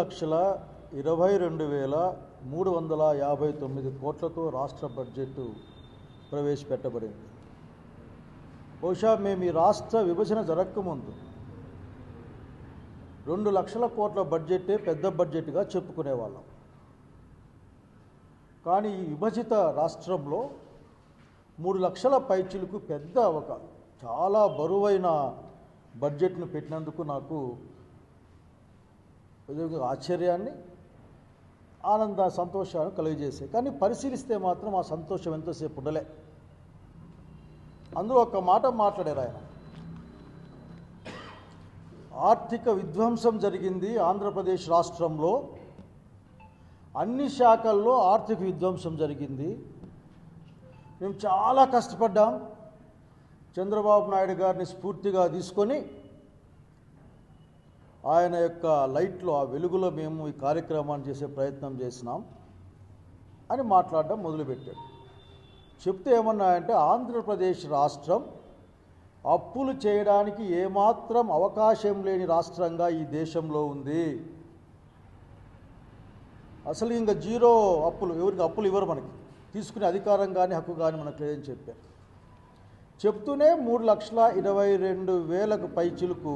లక్షల ఇరవై రెండు వేల మూడు వందల యాభై తొమ్మిది కోట్లతో రాష్ట్ర బడ్జెట్ ప్రవేశపెట్టబడింది. బహుశా మేము ఈ రాష్ట్ర విభజన జరగకముందు రెండు లక్షల కోట్ల బడ్జెటే పెద్ద బడ్జెట్గా చెప్పుకునేవాళ్ళం. కానీ ఈ విభజిత రాష్ట్రంలో మూడు లక్షల పైచిలకు పెద్ద ఒక చాలా బరువైన బడ్జెట్ను పెట్టినందుకు నాకు ఏదో ఆశ్చర్యాన్ని ఆనంద సంతోషాన్ని కలుగజేసాయి కానీ పరిశీలిస్తే మాత్రం ఆ సంతోషం ఎంతోసేపు ఉండలే. అందులో ఒక మాట మాట్లాడారు ఆయన. ఆర్థిక విధ్వంసం జరిగింది ఆంధ్రప్రదేశ్ రాష్ట్రంలో. అన్ని శాఖల్లో ఆర్థిక విధ్వంసం జరిగింది. మేము చాలా కష్టపడ్డాం. చంద్రబాబు నాయుడు గారిని స్ఫూర్తిగా తీసుకొని ఆయన యొక్క లైట్లో ఆ వెలుగులో మేము ఈ కార్యక్రమాన్ని చేసే ప్రయత్నం చేసినాం అని మాట్లాడడం మొదలుపెట్టాడు. చెప్తే ఏమన్నా అంటే ఆంధ్రప్రదేశ్ రాష్ట్రం అప్పులు చేయడానికి ఏమాత్రం అవకాశం లేని రాష్ట్రంగా ఈ దేశంలో ఉంది. అసలు ఇంకా జీరో అప్పులు ఎవరికి అప్పులు ఇవ్వరు మనకి. తీసుకునే అధికారం కానీ హక్కు కానీ మనకు లేదని చెప్పారు. చెప్తూనే మూడు లక్షల ఇరవై రెండు వేలకు పైచిలుకు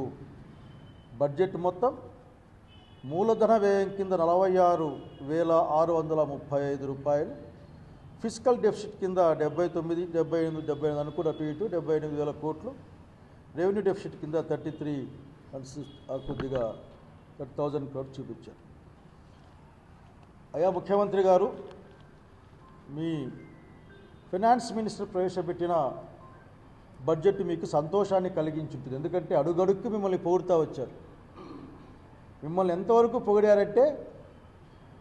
బడ్జెట్ మొత్తం మూలధన వ్యయం కింద నలభై ఆరు వేల ఆరు వందల ముప్పై ఐదు రూపాయలు. ఫిజికల్ డెఫిసిట్ కింద డెబ్బై తొమ్మిది డెబ్బై ఎనిమిది డెబ్బై ఎనిమిది అనుకున్న అటు ఇటు డెబ్బై ఎనిమిది వేల కోట్లు. రెవెన్యూ డెఫిసిట్ కింద థర్టీ త్రీ కొద్దిగా థర్టీ థౌజండ్ క్రోడ్ చూపించారు. అయ్యా ముఖ్యమంత్రి గారు మీ ఫినాన్స్ మినిస్టర్ ప్రవేశపెట్టిన బడ్జెట్ మీకు సంతోషాన్ని కలిగించుంటుంది. ఎందుకంటే అడుగడుక్కు మిమ్మల్ని పొగుడుతూ వచ్చారు. మిమ్మల్ని ఎంతవరకు పొగిడారంటే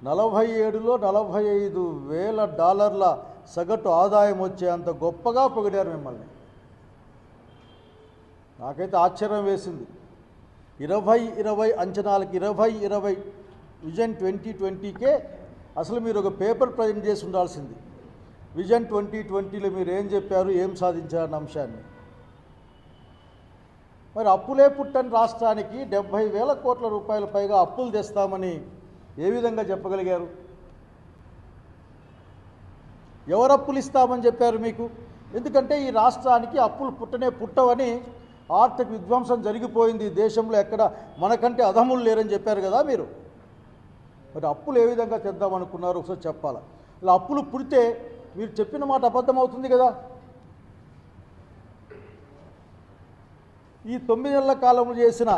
నలభై ఏడులో నలభై ఐదు వేల డాలర్ల సగటు ఆదాయం వచ్చేంత గొప్పగా పొగిడారు మిమ్మల్ని. నాకైతే ఆశ్చర్యం వేసింది. ఇరవై ఇరవై అంచనాలకి ఇరవై ఇరవై విజన్ ట్వంటీ ట్వంటీకే అసలు మీరు ఒక పేపర్ ప్రజెంట్ చేసి ఉండాల్సింది. విజన్ ట్వంటీ ట్వంటీలో మీరు ఏం చెప్పారు ఏం సాధించారన్న అంశాన్ని. మరి అప్పులే పుట్టని రాష్ట్రానికి డెబ్భై వేల కోట్ల రూపాయల పైగా అప్పులు తెస్తామని ఏ విధంగా చెప్పగలిగారు? ఎవరు అప్పులు ఇస్తామని చెప్పారు మీకు? ఎందుకంటే ఈ రాష్ట్రానికి అప్పులు పుట్టనే పుట్టవని ఆర్థిక విధ్వంసం జరిగిపోయింది. దేశంలో ఎక్కడ మనకంటే అధములు లేరని చెప్పారు కదా మీరు. మరి అప్పులు ఏ విధంగా తెద్దామనుకున్నారు ఒకసారి చెప్పాలి? ఇలా అప్పులు పుడితే మీరు చెప్పిన మాట అబద్ధం అవుతుంది కదా. ఈ తొమ్మిది నెలల కాలంలో చేసిన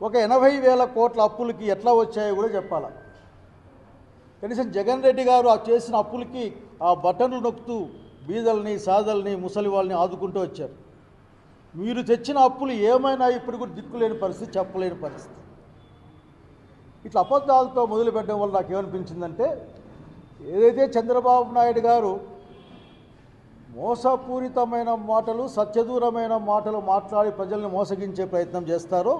ఒక ఎనభై వేల కోట్ల అప్పులకి ఎట్లా వచ్చాయో కూడా చెప్పాలా? కనీసం జగన్ రెడ్డి గారు ఆ చేసిన అప్పులకి ఆ బటన్లు నొక్కుతూ బీదల్ని సాదల్ని ముసలి వాళ్ళని ఆదుకుంటూ వచ్చారు. మీరు తెచ్చిన అప్పులు ఏమైనా ఇప్పుడు కూడా దిక్కులేని పరిస్థితి చెప్పలేని పరిస్థితి. ఇట్లా అబద్ధాలతో మొదలుపెట్టడం వల్ల నాకు ఏమనిపించిందంటే ఏదైతే చంద్రబాబు నాయుడు గారు మోసపూరితమైన మాటలు సత్యదూరమైన మాటలు మాట్లాడి ప్రజల్ని మోసగించే ప్రయత్నం చేస్తారో.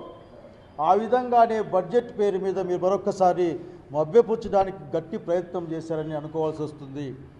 ఆ విధంగానే బడ్జెట్ పేరు మీద మీరు మరొకసారి మభ్యపుచ్చడానికి గట్టి ప్రయత్నం చేశారని అనుకోవాల్సి వస్తుంది.